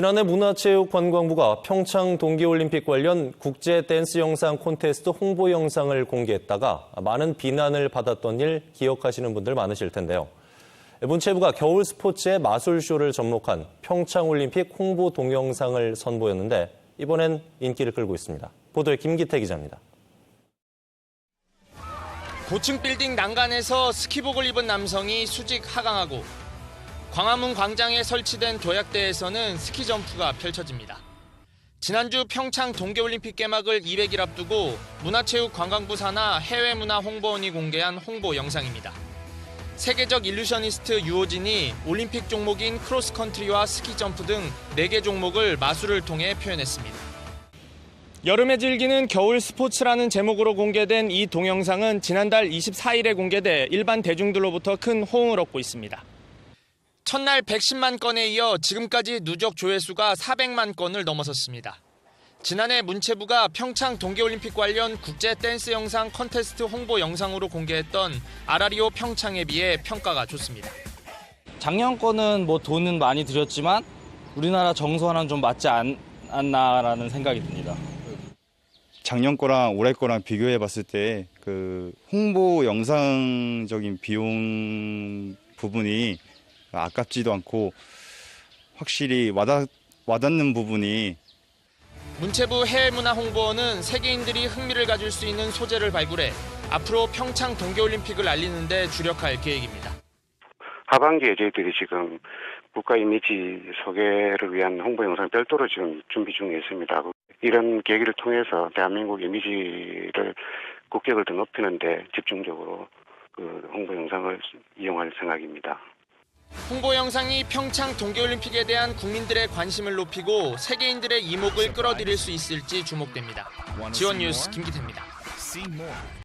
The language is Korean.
지난해 문화체육관광부가 평창 동계올림픽 관련 국제 댄스 영상 콘테스트 홍보 영상을 공개했다가 많은 비난을 받았던 일 기억하시는 분들 많으실 텐데요. 문체부가 겨울 스포츠의 마술쇼를 접목한 평창올림픽 홍보 동영상을 선보였는데 이번엔 인기를 끌고 있습니다. 보도에 김기태 기자입니다. 고층 빌딩 난간에서 스키복을 입은 남성이 수직 하강하고 광화문 광장에 설치된 도약대에서는 스키 점프가 펼쳐집니다. 지난주 평창 동계올림픽 개막을 200일 앞두고 문화체육관광부 산하 해외문화홍보원이 공개한 홍보 영상입니다. 세계적 일루셔니스트 유호진이 올림픽 종목인 크로스컨트리와 스키 점프 등 4개 종목을 마술을 통해 표현했습니다. 여름에 즐기는 겨울 스포츠라는 제목으로 공개된 이 동영상은 지난달 24일에 공개돼 일반 대중들로부터 큰 호응을 얻고 있습니다. 첫날 110만 건에 이어 지금까지 누적 조회수가 400만 건을 넘어섰습니다. 지난해 문체부가 평창 동계올림픽 관련 국제 댄스 영상 컨테스트 홍보 영상으로 공개했던 아라리오 평창에 비해 평가가 좋습니다. 작년 거는 뭐 돈은 많이 들였지만 우리나라 정서와는 좀 맞지 않, 않나라는 생각이 듭니다. 작년 거랑 올해 거랑 비교해 봤을 때 그 홍보 영상적인 비용 부분이 아깝지도 않고 확실히 와닿, 와닿는 부분이 문체부 해외문화 홍보원은 세계인들이 흥미를 가질 수 있는 소재를 발굴해 앞으로 평창 동계올림픽을 알리는 데 주력할 계획입니다. 하반기에 저희들이 지금 국가 이미지 소개를 위한 홍보 영상 별도로 지금 준비 중에 있습니다. 이런 계기를 통해서 대한민국 이미지를 국격을 더 높이는데 집중적으로 그 홍보 영상을 이용할 생각입니다. 홍보 영상이 평창 동계올림픽에 대한 국민들의 관심을 높이고 세계인들의 이목을 끌어들일 수 있을지 주목됩니다. 지원 뉴스 김기태입니다.